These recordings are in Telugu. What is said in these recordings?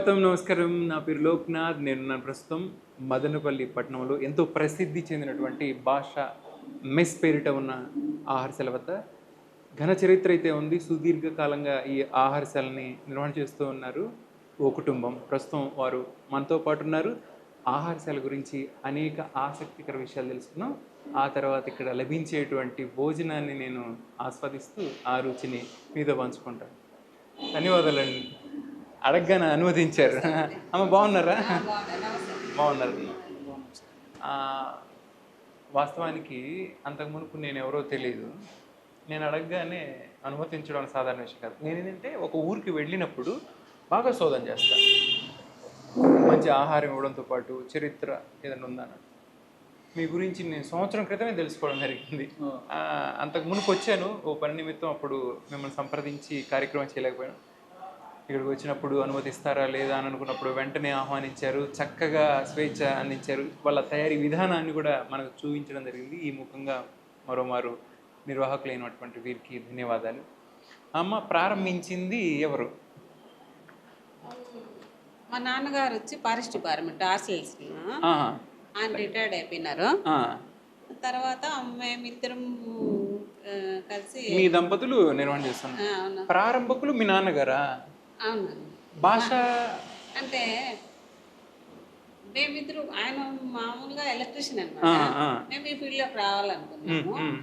స్వాగతం నమస్కారం. నా పేరు లోక్నాథ్. నేను నా ప్రస్తుతం మదనపల్లి పట్టణంలో ఎంతో ప్రసిద్ధి చెందినటువంటి భాష మెస్ పేరిట ఉన్న ఆహారశాల వద్ద ఘన చరిత్ర అయితే ఉంది. సుదీర్ఘకాలంగా ఈ ఆహారశాలని నిర్వహణ చేస్తూ ఉన్నారు ఓ కుటుంబం. ప్రస్తుతం వారు మనతో పాటు ఉన్నారు. ఆహారశాల గురించి అనేక ఆసక్తికర విషయాలు తెలుసుకున్నాం. ఆ తర్వాత ఇక్కడ లభించేటువంటి భోజనాన్ని నేను ఆస్వాదిస్తూ ఆ రుచిని మీతో పంచుకుంటాను. ధన్యవాదాలండి. అడగగానే అనుమతించారు అమ్మ బాగున్నారా? బాగున్నారు. వాస్తవానికి అంతకు మునుపు నేను ఎవరో తెలియదు నేను అడగగానే అనుమతించడం సాధారణ విషయం కాదు. నేను ఏంటంటే ఒక ఊరికి వెళ్ళినప్పుడు బాగా శోధన చేస్తాను మంచి ఆహారం ఇవ్వడంతో పాటు చరిత్ర ఏదైనా ఉందని మీ గురించి నేను సంవత్సరం క్రితమే తెలుసుకోవడం జరిగింది. అంతకు మునుపు వచ్చాను. ఓ పని నిమిత్తం అప్పుడు మిమ్మల్ని సంప్రదించి కార్యక్రమం చేయలేకపోయాను. ఇక్కడికి వచ్చినప్పుడు అనుమతిస్తారా లేదా అని అనుకున్నప్పుడు వెంటనే ఆహ్వానించారు. చక్కగా స్వేచ్ఛ అందించారు. వాళ్ళ తయారీ విధానాన్ని కూడా మనకు చూపించడం జరిగింది. ఈ ముఖంగా మరోమారు నిర్వాహకులైనటువంటి వీరికి ధన్యవాదాలు. అమ్మ ప్రారంభించింది ఎవరు? మా నాన్నగారు వచ్చి ఫారెస్ట్ డిపార్ట్మెంట్ ఆర్సిఎల్స్. ఆయన రిటైర్డ్ అయిపోయినారు. తర్వాత మేమిద్దరం కలిసి మీ దంపతులు నిర్వహణ చేస్తున్నారు. ప్రారంభకులు మీ నాన్నగారా? అవును భాష అంటే మేమిద్దరు ఆయన మామూలుగా ఎలక్ట్రీషియన్ అనమాట. మేము ఈ ఫీల్డ్లోకి రావాలనుకున్నాము. ఉమ్.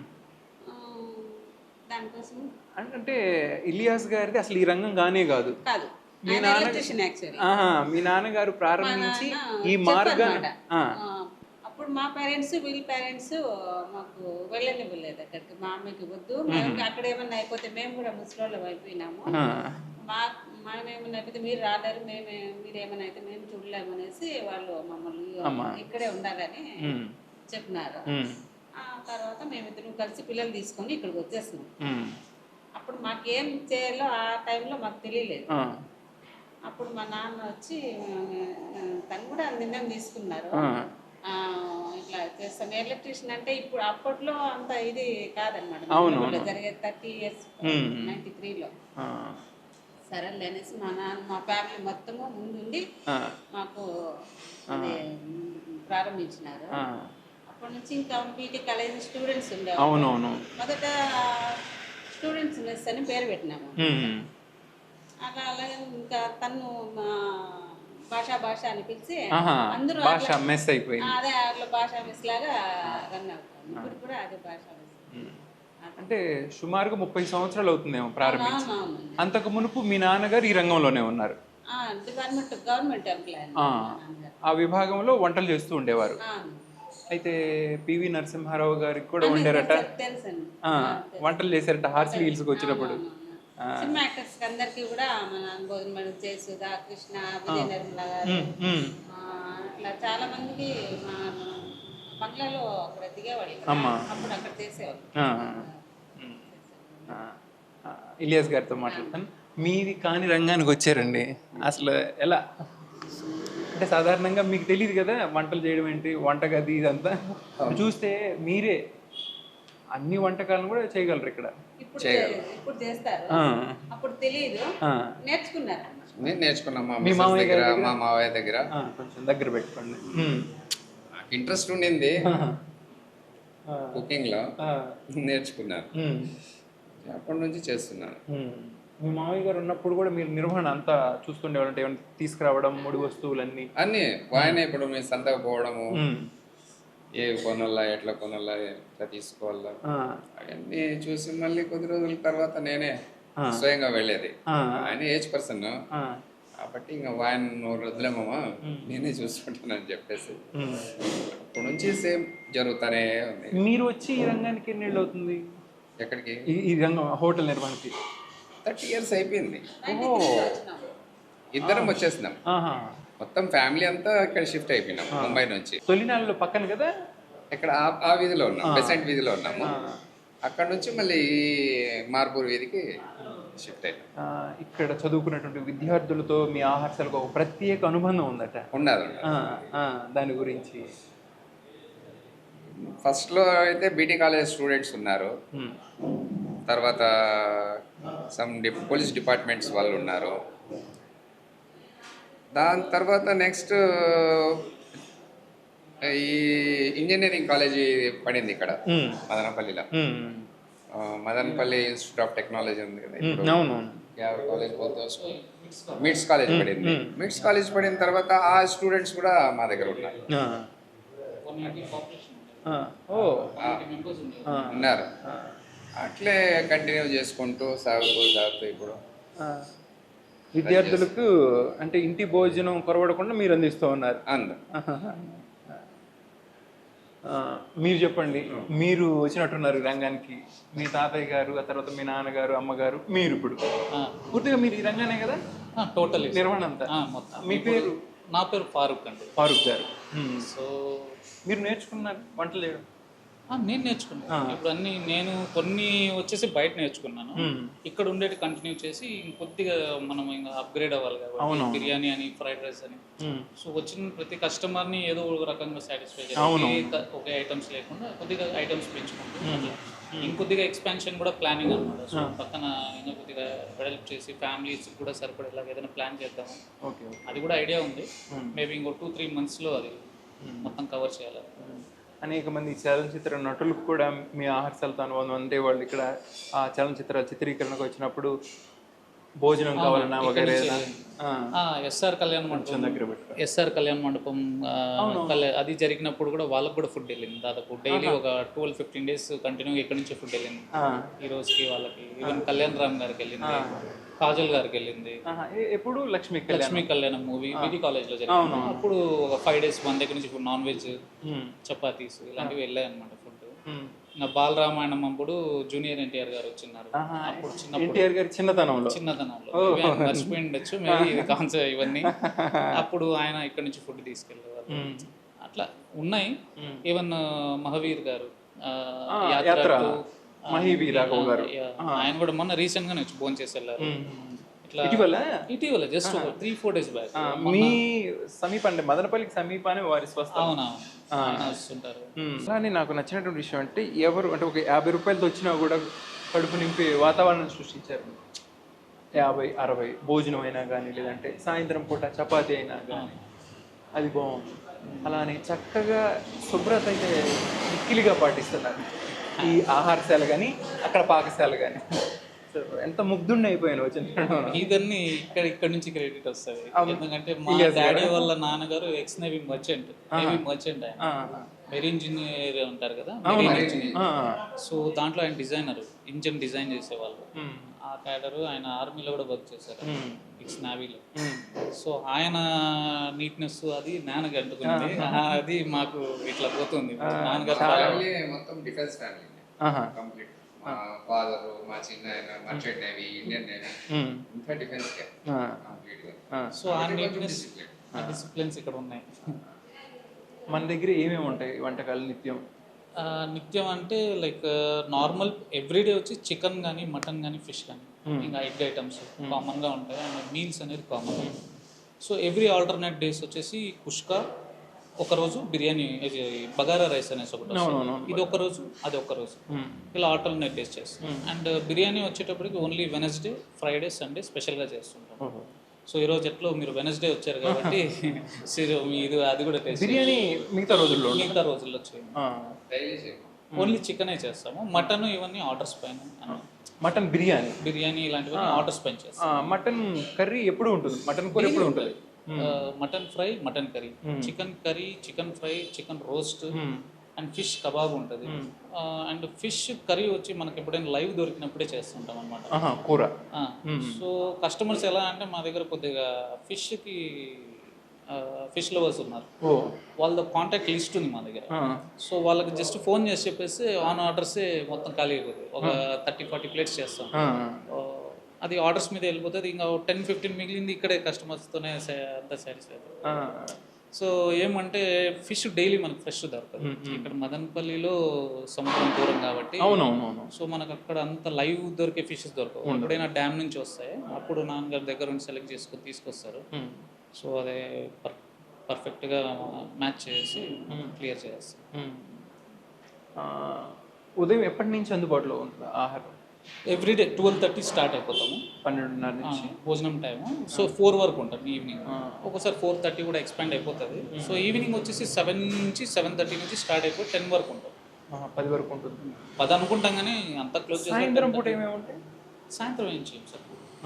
ఆ, దానికోసం అంటే ఇలియాస్ గారిది అసలు ఈ రంగం కానే కాదు. కాదు. మీ నాన్న- మీ నాన్నగారు ప్రారంభించి ఈ మార్గం అప్పుడు మా పేరెంట్స్ వీళ్ళ పేరెంట్స్ మాకు వెళ్ళనివ్వలేదు అక్కడికి మా అమ్మకి వద్దు. అక్కడ ఏమన్నా అయిపోతే మేము కూడా ముసలోళ్ళం అయిపోయినాము. మా మనం ఏమన్నా అయిపోతే మీరు రాలేరు మేమే మీరు ఏమైనా అయితే మేము చూడలేము అనేసి వాళ్ళు మమ్మల్ని ఇక్కడే ఉండాలని చెప్పినారు. ఆ తర్వాత మేమిద్దరం కలిసి పిల్లలు తీసుకొని ఇక్కడికి వచ్చేసినాం. అప్పుడు మాకేం చేయాలో ఆ టైంలో మాకు తెలియలేదు. అప్పుడు మా నాన్న వచ్చి తను కూడా నిర్ణయం తీసుకున్నారు. ఆ, ఇట్లా చేస్తాను ఎలక్ట్రీషియన్ అంటే ఇప్పుడు అప్పట్లో అంత ఇది కాదనమాట. మనలో జరిగే థర్టీ ఇయర్స్ నైన్టీ త్రీలో. సరేలే అనేసి మా నాన్న మా ఫ్యామిలీ మొత్తము ముందుండి మాకు ప్రారంభించినారు. అప్పటి నుంచి ఇంకా బీటీ కాలేజ్ స్టూడెంట్స్ అవునవును. మొదట స్టూడెంట్స్ మెస్ అని పేరు పెట్టినాము. అలా అలాగే ఇంకా తను మా భాషా భాష అని పిలిచి అందరూ భాష మెస్ అయిపోయింది. అదే అట్లా భాషా మిస్ లాగా రన్ అవుతాం. ఇప్పుడు కూడా అదే భాషా మిస్. అంటే సుమారుగా ముప్పై సంవత్సరాలు అవుతుందేమో ప్రారంభించి. అంతకు మునుపు మీ నాన్నగారు ఈ రంగంలోనే ఉన్నారు. గవర్నమెంట్ ఎంప్లాయ్ ఆ, విభాగంలో వంటలు చేస్తూ ఉండేవారు. అయితే పివి నరసింహారావు గారికి కూడా వండారట. వంటలు చేశారట హార్స్లీ హిల్స్కి వచ్చినప్పుడు. సినిమా యాక్టర్స్ అందరికి కూడా మన భోజనం మేడం జయసుధా కృష్ణ విజయ నిర్మల గారు. ఉమ్, ఉమ్. ఆ, అట్లా చాలా మందికి మా బంగ్లాలో అక్కడ దిగేవాళ్ళు. అప్పుడు అక్కడ చేసేవాళ్ళు. ఇలియాస్ గారితో మాట్లాడతాను. మీది కాని రంగానికి వచ్చారండి. అసలు ఎలా? అంటే సాధారణంగా మీకు తెలియదు కదా వంటలు చేయడం ఏంటి వంటగది ఇదంతా. చూస్తే మీరే అన్ని వంటకాలను కూడా చేయగలరు ఇక్కడ. ఇప్పుడు చేస్తారు అప్పుడు తెలియదు ఆ, నేర్చుకున్నారు నేను నేర్చుకున్నా మా మామయ్య దగ్గర గారి మా మావయ్య దగ్గర. కొంచెం దగ్గర పెట్టుకోండి. నాకు ఇంట్రెస్ట్ ఉండింది. ఆ, కుకింగ్లో నేర్చుకున్నాను అప్పటి నుంచి చేస్తున్నాను. మీ మామయ్య గారు ఉన్నప్పుడు కూడా మీరు నిర్వహణ అంతా చూస్తుండేవాళ్ళు అంటే ఏమైనా తీసుకురావడం ముడి వస్తువులన్నీ? అన్ని. ఆయన ఇప్పుడు మీ సంతకు పోవడము. ఏ కొనాలా ఎట్లా కొనాలా ఎట్లా తీసుకోవాలా అవన్నీ చూసి మళ్ళీ కొద్ది రోజుల తర్వాత నేనే. స్వయంగా వెళ్ళేది. ఆయన ఏజ్ పర్సన్. కాబట్టి ఇంకా ఆయన నువ్వు వదిలేమమ్మా నేనే చూసుకుంటానని చెప్పేసి. అప్పటి నుంచి సేమ్ జరుగుతానే ఉంది. మీరు వచ్చి ఈ రంగానికి ఎన్ని అవుతుంది? ఎక్కడికి? ఈ రంగం హోటల్ నిర్వహణకి థర్టీ ఇయర్స్ అయిపోయింది. ఇద్దరం వచ్చేసినాం. మొత్తం ఫ్యామిలీ అంతా ఇక్కడ షిఫ్ట్ అయిపోయినాం ముంబై నుంచి. తొలినాళ్ళలో పక్కన కదా? ఇక్కడ ఆ- వీధిలో ఉన్నాం బెసెంట్ వీధిలో ఉన్నాము. అక్కడ నుంచి మళ్ళీ మార్పూర్ వీధికి షిఫ్ట్ అయినాం. ఆ, ఇక్కడ చదువుకున్నటువంటి విద్యార్థులతో మీ ఆహార్శాలకు ఒక ప్రత్యేక అనుబంధం ఉందట. ఉన్నది ఆ, దాని గురించి. ఫస్ట్లో అయితే బీటీ కాలేజ్ స్టూడెంట్స్ ఉన్నారు. ఉమ్. తర్వాత సమ్ డి పోలీస్ డిపార్ట్మెంట్స్ వాళ్ళు ఉన్నారు. దాని తర్వాత నెక్స్ట్ ఈ ఇంజనీరింగ్ కాలేజీ పడింది ఇక్కడ. మ్మ్. మదనపల్లిలో. ఆ, మదనపల్లి ఇన్స్టిట్యూట్ ఆఫ్ టెక్నాలజీ ఉంది కదా కాలేజ్ పోతే మిడ్స్ కాలేజ్ పడింది. మిడ్స్ కాలేజ్ పడిన తర్వాత ఆ స్టూడెంట్స్ కూడా మా దగ్గర ఉన్నారు. ఓ. ఆ. ఉన్నారు. అట్లే కంటిన్యూ చేసుకుంటూ సాగుతూ సాగుతూ ఇప్పుడు. ఆ. విద్యార్థులకు అంటే ఇంటి భోజనం కొరవడకుండా మీరు అందిస్తూ ఉన్నారు. మీరు చెప్పండి. మీరు వచ్చినట్టున్నారు ఈ రంగానికి. మీ తాతయ్య గారు ఆ తర్వాత మీ నాన్నగారు అమ్మగారు మీరు ఇప్పుడు. పూర్తిగా మీరు ఈ రంగానే కదా? టోటలీ. నిర్వహణ అంతా. మొత్తం. మీ పేరు? నా పేరు ఫారూక్ అండి. ఫారూక్ గారు. సో మీరు నేర్చుకున్నారు వంటలు చేయడం ఆ, నేను నేర్చుకున్నాను. ఇప్పుడు అన్ని నేను కొన్ని వచ్చేసి బయట నేర్చుకున్నాను. మ్మ్. ఇక్కడ ఉండేది కంటిన్యూ చేసి ఇంకొద్దిగా మనం ఇంకా అప్గ్రేడ్ అవ్వాలి కాబట్టి బిర్యానీ అని ఫ్రైడ్ రైస్ అని. మ్మ్. సో వచ్చిన ప్రతి కస్టమర్ని ఏదో ఒక రకంగా సాటిస్ఫై చేయాలి. ఒకే- ఒకే ఐటమ్స్ లేకుండా కొద్దిగా ఐటమ్స్ పెంచుకుంటూ అట్లా. ఇంకొద్దిగా ఎక్స్పాన్షన్ కూడా ప్లానింగ్ అనమాట సో పక్కన ఇంకా కొద్దిగా డెవలప్ చేసి ఫ్యామిలీస్ కూడా సరిపడేలాగా ఏదైనా ప్లాన్ చేద్దాము. Okay okay. అది కూడా ఐడియా ఉంది. మేబీ ఇంకో టూ త్రీ మంత్స్లో అది మొత్తం కవర్ చేయాలి. అనేక మంది చలనచిత్ర నటులకు కూడా మీ ఆహారశాలతో అనుబంధం అంటే వాళ్ళు ఇక్కడ ఆ చలనచిత్ర చిత్రీకరణకు వచ్చినప్పుడు భోజనం కావాలన్నా వగైరా ఎస్ఆర్ కళ్యాణ మండపం. దగ్గర ఎస్ఆర్ కళ్యాణ మండపం అది జరిగినప్పుడు కూడా వాళ్ళకు కూడా ఫుడ్ వెళ్ళింది. దాదాపు డైలీ ఒక ట్వెల్వ్ ఫిఫ్టీన్ డేస్ కంటిన్యూ ఇక్కడ నుంచి ఫుడ్ వెళ్ళింది. ఈ రోజుకి వాళ్ళకి ఈవెన్ కళ్యాణ్ రామ్ గారికి వెళ్ళింది. కాజల్ గారికి వెళ్ళింది ఎప్పుడు లక్ష్మీ లక్ష్మీ కళ్యాణం మూవీ విధి కాలేజ్లో జరిగింది. అప్పుడు ఒక ఫైవ్ డేస్ మన దగ్గర నుంచి నాన్ వెజ్. చపాతీస్ ఇలాంటివి వెళ్ళాయి అనమాట ఫుడ్. ఇంకా బాలరామాయణం అప్పుడు జూనియర్ ఎన్టీఆర్ గారు వచ్చిన్నారు. ఆహా, అప్పుడు చిన్నప్పుడు. గారి చిన్నతనంలో. చిన్నతనంలో. మర్చిపోయి ఉండొచ్చు మేబీ ఇది కాన్సెప్ట్ ఇవన్నీ. అప్పుడు ఆయన ఇక్కడ నుంచి ఫుడ్ తీసుకెళ్ళేవారు. అట్లా ఉన్నాయి. ఈవెన్ మహావీర్ గారు యాత్ర మహీవీ రాఘవ్ గారు. ఆయన కూడా మొన్న రీసెంట్ గానే వచ్చి భోజనం చేసి వెళ్ళారు. ఇట్లా ఇటీవల? ఇటీవల just three four days back మీ సమీప అంటే మదనపల్లికి సమీపానే వారి స్వస్థలం. అవునవును. ఆయన వస్తుంటారు. అలానే నాకు నచ్చినటువంటి విషయం అంటే ఎవరు అంటే ఒక యాభై రూపాయలతో వచ్చినా కూడా కడుపు నింపే వాతావరణం సృష్టించారు. యాభై అరవై భోజనం అయినా కానీ లేదంటే సాయంత్రం పూట చపాతీ అయినా కానీ అది బాగుంది. అలానే చక్కగా శుభ్రత అయితే మిక్కిలిగా పాటిస్తున్నారు ఈ ఆహారశాల కానీ అక్కడ పాకశాల కానీ సో ఎంత ముగ్ధుండి అయిపోయాను వచ్చిన ఇదన్నీ ఇక్కడ ఇక్కడ నుంచి క్రెడిట్ వస్తుంది. ఎందుకంటే మా డాడీ వాళ్ళ నాన్నగారు ex navy merchant navy merchant ఆయన. మెరీన్ ఇంజనీర్ ఉంటారు కదా సో దాంట్లో ఆయన డిజైనర్ ఇంజిన్ డిజైన్ చేసేవాళ్ళు. ఆ క్యాడర్ ఆయన ఆర్మీలో కూడా వర్క్ చేశారు. ఎక్స్ నావీలో సో ఆయన నీట్నెస్ అది నాన్నకి అంటుకుంది. అది మాకు ఇట్లా పోతుంది. నాన్నగారు మొత్తం డిఫెన్స్ ఫ్యామిలీ కంప్లీట్ మా ఫాదర్ మా చిన్న ఆయన మర్చెంట్ నేవీ ఇండియన్ నేవీ ఇంకా డిఫెన్స్ కే. కంప్లీట్గా సో ఆ నీట్నెస్ ఆ డిసిప్లిన్స్ ఇక్కడ ఉన్నాయి. మన దగ్గర ఏమేమి ఉంటాయి? వంటకాలు నిత్యం? నిత్యం అంటే లైక్ నార్మల్ ఎవ్రీడే వచ్చి చికెన్ కానీ మటన్ కానీ ఫిష్ కానీ ఇంకా ఎగ్ ఐటమ్స్ కామన్గా ఉంటాయి. అండ్ మీల్స్ అనేది common. So every alternate days వచ్చేసి కుష్కా ఒక రోజు బిర్యానీ ఇది బగారా రైస్ అనేసి ఒకటి. ఇది ఒక రోజు అది ఒక రోజు ఇలా ఆల్టర్నేట్ డేస్ చేస్తాం. అండ్ బిర్యానీ వచ్చేటప్పటికి ఓన్లీ వెనస్డే ఫ్రైడే సండే స్పెషల్గా చేస్తుంటాం. సో ఈరోజు ఎట్లో మీరు వెనస్డే వచ్చారు కాబట్టి ఇది అది కూడా టేస్ట్ బిర్యానీ మిగతా రోజుల్లో. మిగతా రోజుల్లో చేయండి ఓన్లీ చికెనే చేస్తాము. మటన్ ఇవన్నీ ఆర్డర్స్ పైన అన్ని. మటన్ బిర్యానీ. బిర్యానీ ఇలాంటివన్నీ ఆర్డర్స్ పైన చేస్తాం ఆ, మటన్ కర్రీ ఎప్పుడు ఉంటుంది? మటన్ కూర ఎప్పుడు ఉంటుంది? Mutton fry mutton curry. Chicken curry chicken fry chicken roast and fish kebab ఉంటుంది. అండ్ ఫిష్ కర్రీ వచ్చి మనకి ఎప్పుడైనా లైవ్ దొరికినప్పుడే చేస్తుంటాం అనమాట కూర. సో కస్టమర్స్ ఎలా అంటే మా దగ్గర కొద్దిగా ఫిష్కి ఫిష్ లవర్స్ ఉన్నారు. వాళ్ళ కాంటాక్ట్ లిస్ట్ ఉంది మా దగ్గర. సో వాళ్ళకి జస్ట్ ఫోన్ చేసి చెప్పేసి ఆన్ ఆర్డర్సే మొత్తం ఖాళీ అయిపోతుంది ఒక థర్టీ ఫార్టీ ప్లేట్స్ చేస్తాం. అది ఆర్డర్స్ మీద వెళ్ళిపోతుంది. ఇంకా టెన్ ఫిఫ్టీన్ మిగిలింది ఇక్కడే కస్టమర్స్తోనే అంతా సాటిస్ఫై అవుతుంది సో ఏమంటే ఫిష్ డైలీ మనకు ఫ్రెష్ దొరకదు. ఇక్కడ మదనపల్లిలో సముద్రం దూరం కాబట్టి సో మనకు అక్కడ అంత లైవ్ దొరికే ఫిషెస్ దొరకవు. ఎప్పుడైనా డ్యామ్ నుంచి వస్తాయి. అప్పుడు నాన్నగారి దగ్గర నుంచి సెలెక్ట్ చేసుకొని తీసుకొస్తారు. సో అదే పర్ పర్ఫెక్ట్గా మ్యాచ్ చేసి క్లియర్ చేస్తాం ఉదయం ఎప్పటి నుంచి అందుబాటులో ఉంటుంది ఆహారం? ఎవ్రీడే ట్వెల్వ్ థర్టీ స్టార్ట్ అయిపోతాము. పన్నెండున్నర నుంచి? భోజనం టైము సో ఫోర్ వరకు ఉంటుంది ఈవినింగ్ ఒక్కోసారి ఫోర్ థర్టీ కూడా ఎక్స్పాండ్ అయిపోతుంది. సో ఈవినింగ్ వచ్చేసి సెవెన్ నుంచి సెవెన్ థర్టీ నుంచి స్టార్ట్ అయిపోయి టెన్ వరకు ఉంటుంది. ఆహా, పది వరకు ఉంటుంది. పది అనుకుంటాం కానీ అంత క్లోజ్ సాయంత్రం పూట ఏమేమి ఉంటాయి సాయంత్రం ఏం చేయం సార్?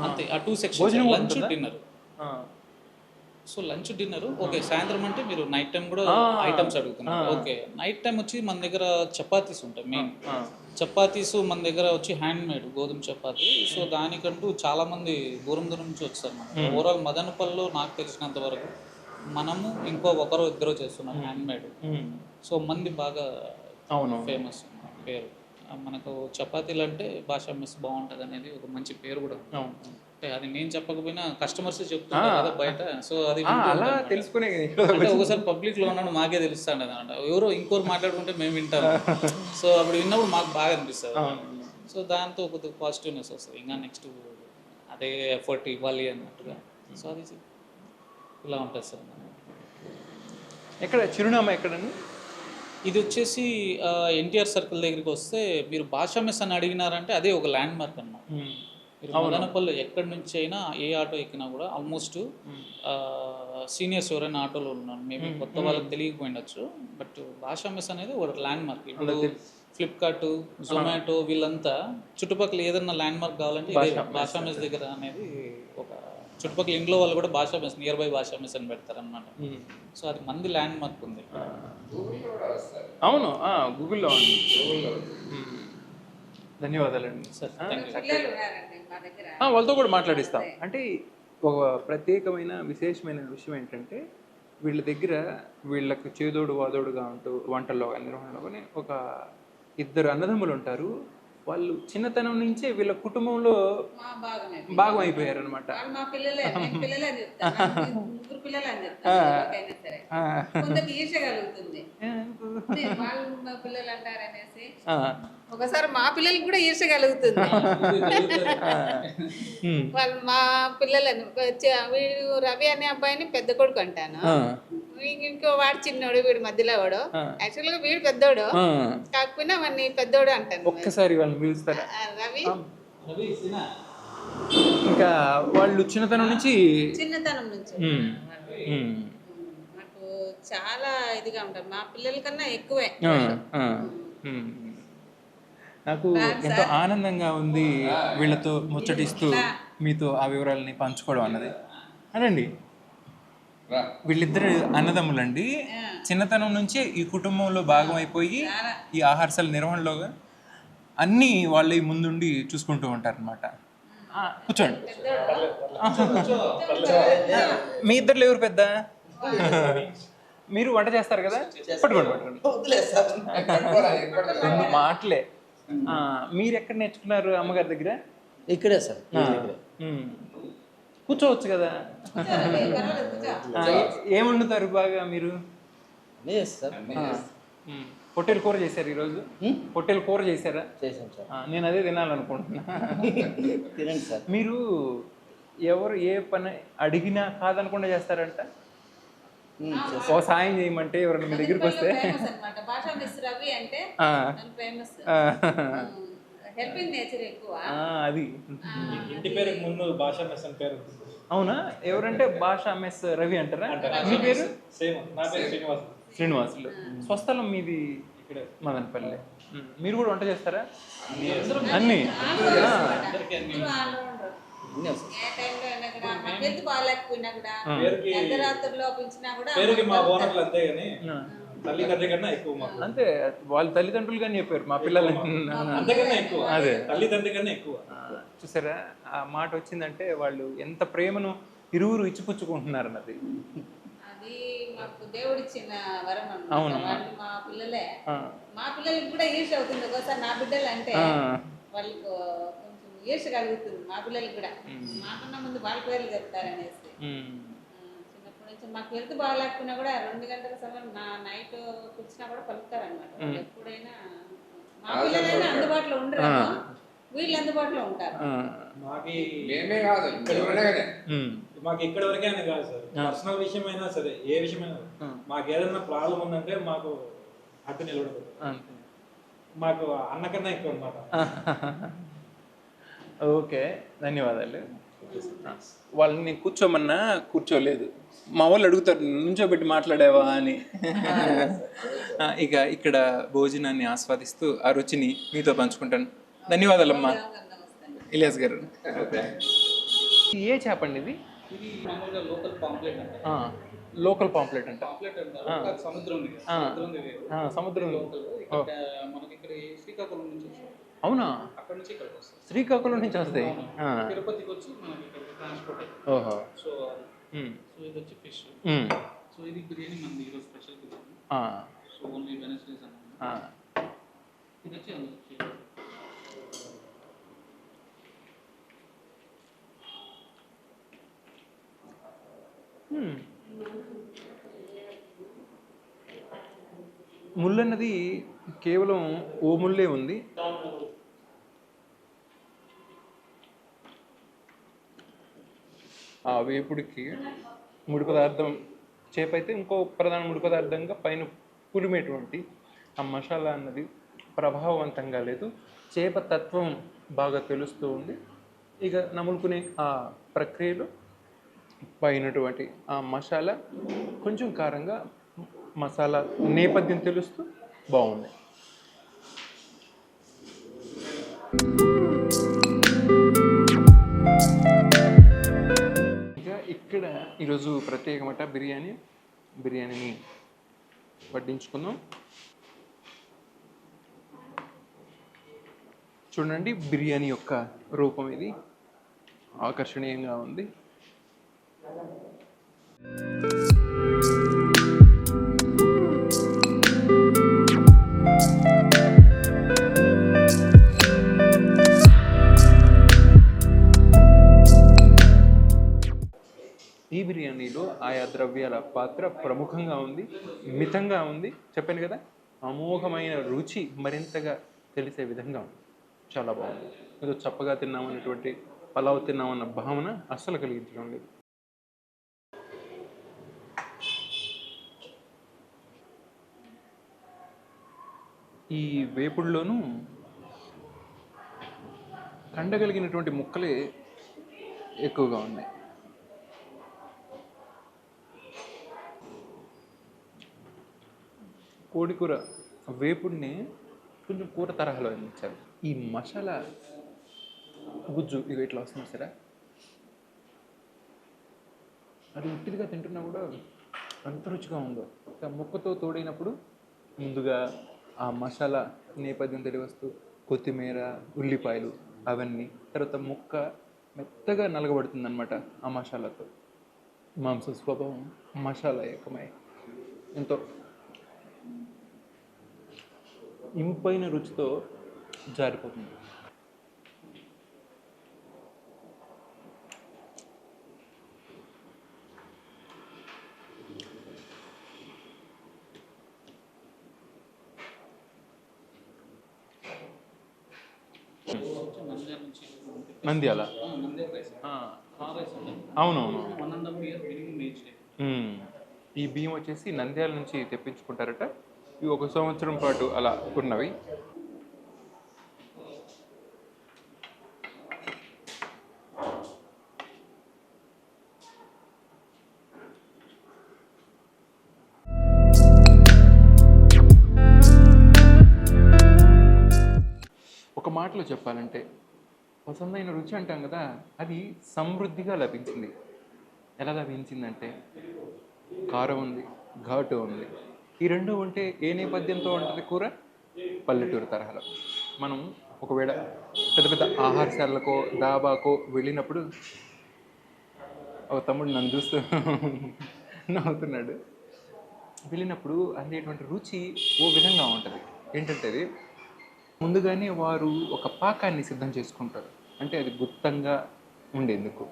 అంతే ఆ two section lunch? Dinner so lunch dinner? Okay సాయంత్రం అంటే మీరు నైట్ టైం కూడా. ఐటమ్స్ అడుగుతున్నారు. ఓకే నైట్ టైం వచ్చి మన దగ్గర చపాతీస్ ఉంటాయి మెయిన్ చపాతీస్ మన దగ్గర వచ్చి హ్యాండ్ మేడ్ గోధుమ చపాతీ. సో దానికంటూ చాలా మంది దూరం దూరం నుంచి వచ్చారు మనకి. ఓవరాల్ మదనపల్లిలో నాకు తెలిసినంత వరకు మనము ఇంకో ఒకరు ఇద్దరు చేస్తున్నాం హ్యాండ్ మేడ్ సో మంది బాగా అవును. ఫేమస్ పేరు. మనకు చపాతీలు అంటే భాషా మిస్ బాగుంటుంది అనేది ఒక మంచి పేరు కూడా అంటే అది నేను చెప్పకపోయినా కస్టమర్స్ చెప్తుంటారు కదా బయట. సో అది అలా. తెలుసుకునే అంటే ఒకసారి పబ్లిక్లో ఉన్నాడు మాకే తెలుస్తాడు అనమాట ఎవరో ఇంకోరు మాట్లాడుకుంటే మేము వింటాం సో అప్పుడు విన్నప్పుడు మాకు బాగా అనిపిస్తుంది. సో దాంతో కొద్దిగా పాజిటివ్నెస్ వస్తుంది. ఇంకా నెక్స్ట్ అదే ఎఫర్ట్ ఇవ్వాలి అన్నట్టుగా. సో అది ఇలా ఉంటుంది సార్. ఎక్కడ? చిరునామా ఎక్కడండి? ఇది వచ్చేసి ఎన్టీఆర్ సర్కిల్ దగ్గరికి వస్తే మీరు భాషా మెస్ అని అడిగినారంటే అదే ఒక ల్యాండ్ మార్క్ అన్నమాట మీరు మదనపల్లి ఎక్కడి నుంచి అయినా ఏ ఆటో ఎక్కినా కూడా ఆల్మోస్ట్ సీనియర్స్ ఎవరైనా ఆటోలో ఉన్నారు. మేబీ కొత్త వాళ్ళకి తెలియకపోయిండొచ్చు. బట్ భాషా మెస్ అనేది ఒక ల్యాండ్ మార్క్ ఇప్పుడు ఫ్లిప్కార్ట్ జొమాటో వీళ్ళంతా చుట్టుపక్కల ఏదన్నా ల్యాండ్ మార్క్ కావాలంటే భాషా మెస్ దగ్గర అనేది చుట్టుపక్కల ఇంట్లో వాళ్ళు కూడా Basha mess near by Basha mess అని పెడతారు అనమాట ఉమ్. సో అది మంది ల్యాండ్ మార్క్ ఉంది అవును ఆ, గూగుల్లో ఉంది. ధన్యవాదాలండి. సార్ వాళ్ళతో కూడా మాట్లాడిస్తాం. అంటే ఒక ప్రత్యేకమైన విశేషమైన విషయం ఏంటంటే వీళ్ళ దగ్గర వీళ్ళకు చేదోడు వాదోడుగా ఉంటూ వంటల్లో కానీ నిర్వహణలో కానీ ఒక ఇద్దరు అన్నదమ్ములు ఉంటారు. వాళ్ళు చిన్నతనం నుంచే వీళ్ళ కుటుంబంలో భాగం అయిపోయారు అనమాట ఒకసారి మా పిల్లలకి కూడా ఈర్ష కలుగుతుంది. వాళ్ళు మా పిల్లలని వీడు రవి అనే అబ్బాయిని పెద్ద కొడుకు అంటాను. ఇంక- వాడు చిన్నోడు వీడు మధ్యలో వాడు. యాక్చువల్గా వీడు పెద్దోడు. కాకపోయినా వాడిని పెద్దోడు అంటాను. ఒక్కసారి వాళ్ళని పిలుస్తారా? రవి. ఇంకా వాళ్ళు చిన్నతనం నుంచి చిన్నతనం నుంచి. నాకు చాలా ఇదిగా ఉంటారు. మా పిల్లల కన్నా ఎక్కువే. నాకు ఎంతో ఆనందంగా ఉంది వీళ్ళతో ముచ్చటిస్తూ మీతో ఆ వివరాలని పంచుకోవడం అన్నది. అనండి వీళ్ళిద్దరు అన్నదమ్ములండి. చిన్నతనం నుంచే ఈ కుటుంబంలో భాగం అయిపోయి ఈ ఆహారశాల నిర్వహణలో అన్నీ వాళ్ళ ముందుండి చూసుకుంటూ ఉంటారు అనమాట కూర్చోండి. మీ ఇద్దరు ఎవరు పెద్ద? మీరు వంట చేస్తారు కదా? పట్టుకోండి పట్టుకోండి. రెండు మాటలే. ఆ, మీరు ఎక్కడ నేర్చుకున్నారు అమ్మగారి దగ్గర? ఇక్కడే సార్. కూర్చోవచ్చు కదా. ఆ, ఏ- ఏం వండుతారు బాగా మీరు. పొట్టేలు కూర చేశారు ఈరోజు? పొట్టేలు కూర చేశారా? చేసాం సార్. నేను అదే తినాలనుకుంటున్నా. తినండి సార్. మీరు ఎవరు ఏ పని అడిగినా కాదనకుండా చేస్తారంట? ఓ సాయం చేయమంటే ఎవరైనా మీ దగ్గరికి వస్తే ఫేమస్ అనమాట భాషా మిస్ రవి అంటే ఆ, ఫేమస్ ఆ, హెల్పింగ్ నేచర్ ఎక్కువ. ఆ, అది. ఇంటి పేరుకి ముందు భాషా మెస్ అని పేరు అవునా? ఎవరంటే భాష ఎంఎస్ రవి అంటారా? మీ పేరు? సేమ్ నా పేరు శ్రీనివాస్. శ్రీనివాసులు స్వస్థలం మీది ఇక్కడే మదనపల్లి. మీరు కూడా వంట చేస్తారా? అన్ని పేరుకి మా ఓనర్లు అంతే కానీ. తల్లి తండ్రి కన్నా ఎక్కువ మాకు. అంతే వాళ్ళ తల్లిదండ్రులు కానీ చెప్పారు మా పిల్లలు అంతకన్నా ఎక్కువ. అదే. తల్లి తండ్రి కన్నా ఎక్కువ చూసారా ఆ మాట వచ్చిందంటే వాళ్ళు ఎంత ప్రేమను ఇరువురు ఇచ్చిపుచ్చుకుంటున్నారు అన్నది అది మాకు దేవుడిచ్చిన వరం అవును. వాళ్ళు మా పిల్లలే. మా పిల్లలకి కూడా ఈర్ష అవుతుంది. ఒకసారి నా బిడ్డలు అంటే వాళ్ళకు కొంచెం ఈర్ష కలుగుతుంది మా పిల్లలకి కూడా. మాకన్నా ముందు వాళ్ళ పేర్లు చెప్తారనేసి. మాకు హెల్త్ బాగాలేకపోయినా కూడా రెండు గంటల సమయం నా నైట్ కూర్చున్నా కూడా పలుకుతారనమాట ఎప్పుడైనా మా పిల్లలైనా అందుబాటులో ఉండరు వీళ్ళు అందుబాటులో ఉంటారు. మాకి మేమే కాదు మాకు ఇక్కడ వరకే అని కాదు సార్. పర్సనల్ విషయమైనా సరే ఏ విషయమైనా మాకు ఏదైనా ప్రాబ్లం ఉందంటే మాకు అడ్డు నిలబడదు. మాకు అన్నకన్నా ఎక్కువ అనమాట ఓకే ధన్యవాదాలు. వాళ్ళని నేను కూర్చోమన్నా కూర్చోలేదు. మా వాళ్ళు అడుగుతారు నుంచోబెట్టి మాట్లాడావా? అని. ఇక ఇక్కడ భోజనాన్ని ఆస్వాదిస్తూ ఆ రుచిని మీతో పంచుకుంటాను. ధన్యవాదాలమ్మా. ఇలియాస్ గారు. ఏ చేప అండి ఇది? లోకల్ పాంప్లెట్ అంటే. ఆ, లోకల్ పాంప్లెట్ అంట పాంప్లెట్ అంటారు అది సముద్రం. సముద్రం మనకి ఇక్కడ శ్రీకాకుళం నుంచి అవునా? అక్కడ నుంచి ఇక్కడికి శ్రీకాకుళం నుంచి వస్తాయి? ఆ, తిరుపతికి వచ్చి మనకి ఇక్కడ ట్రాన్స్పోర్ట్ అవుతుంది ఓహో. సో ఉమ్, సో ఇది వచ్చి ఫిష్ ఉమ్, సో ఇది బిర్యానీ మనది ఈరోజు స్పెషల్ బిర్యానీ. ఆ, సో ఓన్లీ వెనస్డేస్ అన్నమాట. ఆ. ఇది వచ్చి అది వచ్చి హ్మ్. ముళ్ళు అన్నది కేవలం ఓ ముళ్ళే ఉంది. ఆ వేపుడికి ముడి పదార్థం చేప అయితే ఇంకో ప్రధాన ముడి పదార్థంగా పైన పులిమేటువంటి ఆ మసాలా అన్నది ప్రభావవంతంగా లేదు. చేప తత్వం బాగా తెలుస్తూ ఉంది. ఇక నములుకునే ఆ ప్రక్రియలో పైనటువంటి ఆ మసాలా కొంచెం కారంగా మసాలా నేపథ్యం తెలుస్తూ బాగుంది. ఇంకా ఇక్కడ ఈరోజు ప్రత్యేకమట బిర్యానీ బిర్యానీని వడ్డించుకుందాం. చూడండి బిర్యానీ యొక్క రూపం ఇది. ఆకర్షణీయంగా ఉంది. ఈ బిర్యానీలో ఆయా ద్రవ్యాల పాత్ర ప్రముఖంగా ఉంది మితంగా ఉంది. చెప్పాను కదా అమోఘమైన రుచి మరింతగా తెలిసే విధంగా ఉంది. చాలా బాగుంది. ఏదో చప్పగా తిన్నామన్నటువంటి పలావ్ తిన్నామన్న భావన అస్సలు కలిగించడం లేదు. ఈ వేపుడులోనూ కండగలిగినటువంటి ముక్కలే ఎక్కువగా ఉన్నాయి. కోడికూర వేపుడిని కొంచెం కూర తరహాలో అందించారు ఈ మసాలా గుజ్జు ఇక ఇట్లా వస్తుంది సరే. అది ఉట్టిదిగా తింటున్నా కూడా అంత రుచిగా ఉందో. ఇక ముక్కతో తోడైనప్పుడు ముందుగా ఆ మసాలా నేపథ్యం తెలియవస్తూ కొత్తిమీర ఉల్లిపాయలు అవన్నీ తర్వాత ముక్క మెత్తగా నలగబడుతుంది అనమాట ఆ మసాలాతో. మాంస స్వభావం మసాలా ఏకమై. ఎంతో ఇంపైన రుచితో జారిపోతుంది. నంద్యాల? అవునవును. ఈ బియ్యం వచ్చేసి నంద్యాల నుంచి తెప్పించుకుంటారట. ఇవి ఒక సంవత్సరం పాటు అలా ఉన్నవి. ఒక మాటలో చెప్పాలంటే పసందైన రుచి అంటాం కదా అది సమృద్ధిగా లభించింది. ఎలా లభించిందంటే కారం ఉంది ఘాటు ఉంది. ఈ రెండు ఉంటే ఏ నేపథ్యంతో ఉంటుంది కూర? పల్లెటూరు తరహాలో. మనం ఒకవేళ పెద్ద పెద్ద ఆహారశాలకో దాబాకో వెళ్ళినప్పుడు ఒక తమ్ముడు నన్ను చూస్తూ నవ్వుతున్నాడు. వెళ్ళినప్పుడు అందేటువంటి రుచి ఓ విధంగా ఉంటుంది. ఏంటంటే అది ముందుగానే వారు ఒక పాకాన్ని సిద్ధం చేసుకుంటారు. అంటే అది గుప్తంగా ఉండేందుకు.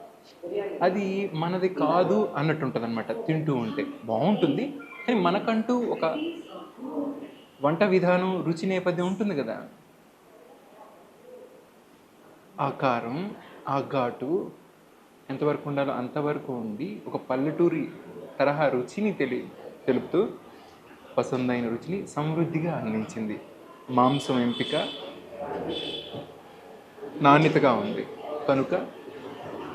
అది మనది కాదు అన్నట్టు ఉంటుంది అనమాట తింటూ ఉంటే బాగుంటుంది. కానీ మనకంటూ ఒక వంట విధానం రుచి నేపథ్యం ఉంటుంది కదా. ఆ కారం ఆ ఘాటు ఎంతవరకు ఉండాలో అంతవరకు ఉండి ఒక పల్లెటూరి తరహా రుచిని తెలి తెలుపుతూ పసందైన రుచిని సమృద్ధిగా అందించింది. మాంసం ఎంపిక నాణ్యతగా ఉంది. కనుక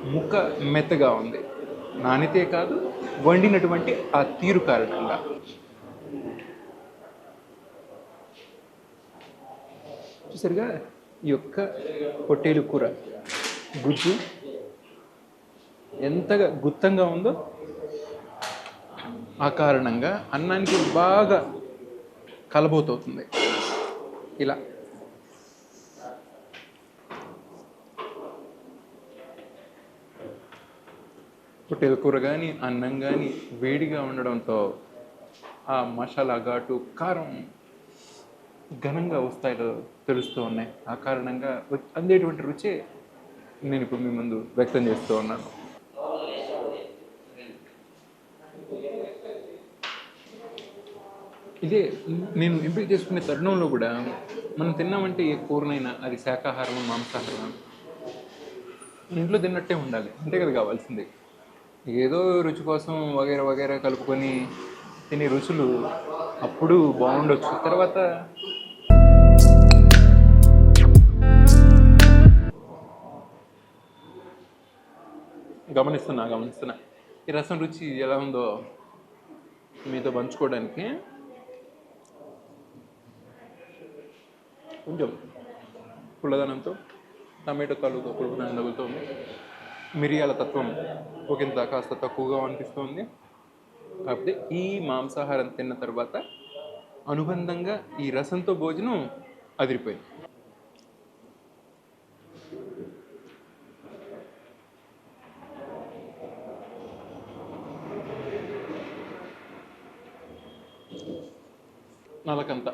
ముక్క మెత్తగా ఉంది. నానితే కాదు వండినటువంటి ఆ తీరు కారణంగా. చూసారుగా ఈ యొక్క పొట్టేలు కూర గుజ్జు ఎంతగా గుత్తంగా ఉందో ఆ కారణంగా అన్నానికి బాగా కలబోతవుతుంది. ఇలా పొట్టేలు కూర కానీ అన్నం కానీ వేడిగా ఉండడంతో ఆ మసాలా ఘాటు కారం ఘనంగా వస్తాయో తెలుస్తూ ఉన్నాయి. ఆ కారణంగా అందేటువంటి రుచే నేను ఇప్పుడు మీ ముందు వ్యక్తం చేస్తూ ఉన్నాను. ఇదే నేను ఎంపిక చేసుకునే తరుణంలో కూడా మనం తిన్నామంటే ఏ కూరనైనా అది శాకాహారం మాంసాహారం మన ఇంట్లో తిన్నట్టే ఉండాలి. అంతే కదా కావాల్సిందే. ఏదో రుచి కోసం వగైరా వగైరా కలుపుకొని తినే రుచులు అప్పుడు బాగుండొచ్చు. తర్వాత గమనిస్తున్నా గమనిస్తున్నా. ఈ రసం రుచి ఎలా ఉందో మీతో పంచుకోవడానికి కొంచెం పుల్లదనంతో టమాటో కలుగుతో పులుపు తగులుతుంది. మిరియాల తత్వం ఒకంత కాస్త తక్కువగా అనిపిస్తుంది. కాకపోతే ఈ మాంసాహారం తిన్న తర్వాత అనుబంధంగా ఈ రసంతో భోజనం అదిరిపోయింది. నలకంత.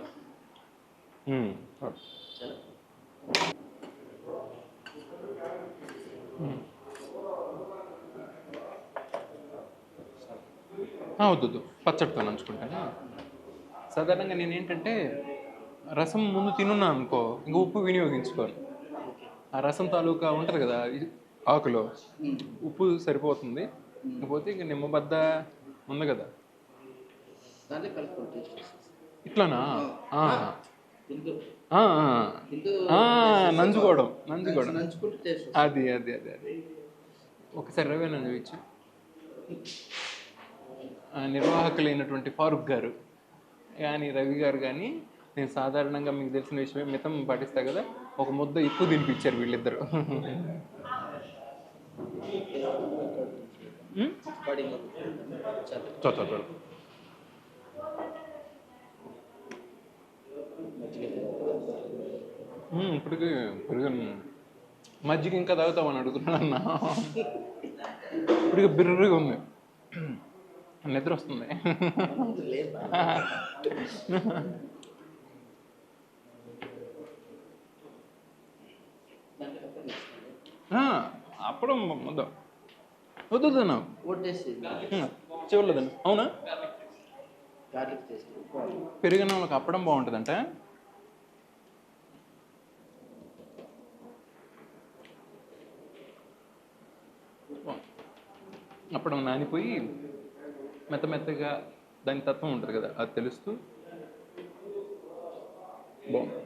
వద్దు పచ్చడితో నంచుకుంటాను సాధారణంగా నేను ఏంటంటే రసం ముందు తినున్నా అనుకో ఇంక ఉప్పు వినియోగించుకోను. ఆ రసం తాలూకా ఉంటుంది కదా ఆకులో. ఉప్పు సరిపోతుంది. ఇకపోతే ఇంక నిమ్మబద్ద ఉంది కదా. ఇట్లానా? నంచుకుంటూ టేస్ట్ అది అది అది అది. ఒకసారి రవి నన్ను చూపించు నిర్వాహకులైనటువంటి ఫారూక్ గారు కానీ రవి గారు కానీ నేను సాధారణంగా మీకు తెలిసిన విషయమే మితం పాటిస్తా కదా ఒక ముద్ద ఎక్కువ తినిపించారు వీళ్ళిద్దరు. ఇప్పటికి పెరుగు మజ్జిగ ఇంకా తాగుతామని అడుగుతున్నాను అన్న ఇప్పటికి బిర్రగా ఉంది. నిద్ర వస్తుంది అప్పుడు ముద్ద వద్దు చివరిలో తిన్నా అవునా? పెరిగిన వాళ్ళకి అప్పడం బాగుంటుందంటే? అప్పడం నానిపోయి మెత్త మెత్తగా దాని తత్వం ఉంటుంది కదా అది తెలుస్తూ బాగుంది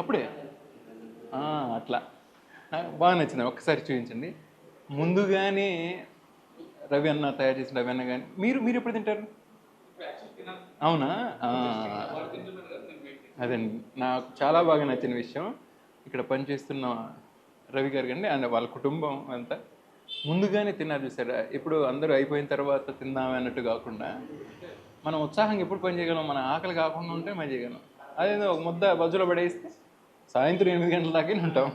అప్పుడే? అట్లా. బాగా నచ్చింది. ఒక్కసారి చూపించండి. ముందుగానే రవి అన్న తయారు చేసిన రవి అన్న కానీ మీరు మీరు ఎప్పుడు తింటారు? అవునా. అదండి నాకు చాలా బాగా నచ్చిన విషయం ఇక్కడ పనిచేస్తున్న రవి గారు కండి అండ్ వాళ్ళ కుటుంబం అంతా ముందుగానే తిన్నారు చూసారా? ఇప్పుడు అందరూ అయిపోయిన తర్వాత తిందామే అన్నట్టు కాకుండా మనం ఉత్సాహంగా ఎప్పుడు పని చేయగలం? మన ఆకలి కాకుండా ఉంటే పని చేయగలం. అదేదో ఒక ముద్ద బజ్జులో పడేస్తే సాయంత్రం ఎనిమిది గంటల దాకా ఉంటాం.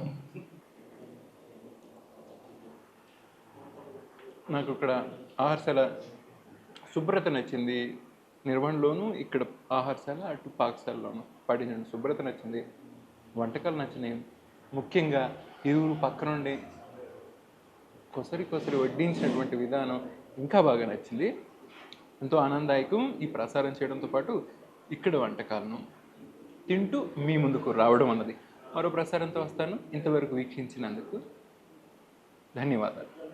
నాకు ఇక్కడ ఆహారశాల శుభ్రత నచ్చింది. నిర్వహణలోను ఇక్కడ ఆహారశాల అటు పాకశాలలోను. పాటించిన శుభ్రత నచ్చింది. వంటకాలు నచ్చినాయి. ముఖ్యంగా ఇరువురు పక్క నుండి కొసరి కొసరి వడ్డించినటువంటి విధానం ఇంకా బాగా నచ్చింది. ఎంతో ఆనందాయకం ఈ ప్రసారం చేయడంతో పాటు ఇక్కడ వంటకాలను తింటూ మీ ముందుకు రావడం అన్నది. మరో ప్రసారంతో వస్తాను. ఇంతవరకు వీక్షించినందుకు ధన్యవాదాలు.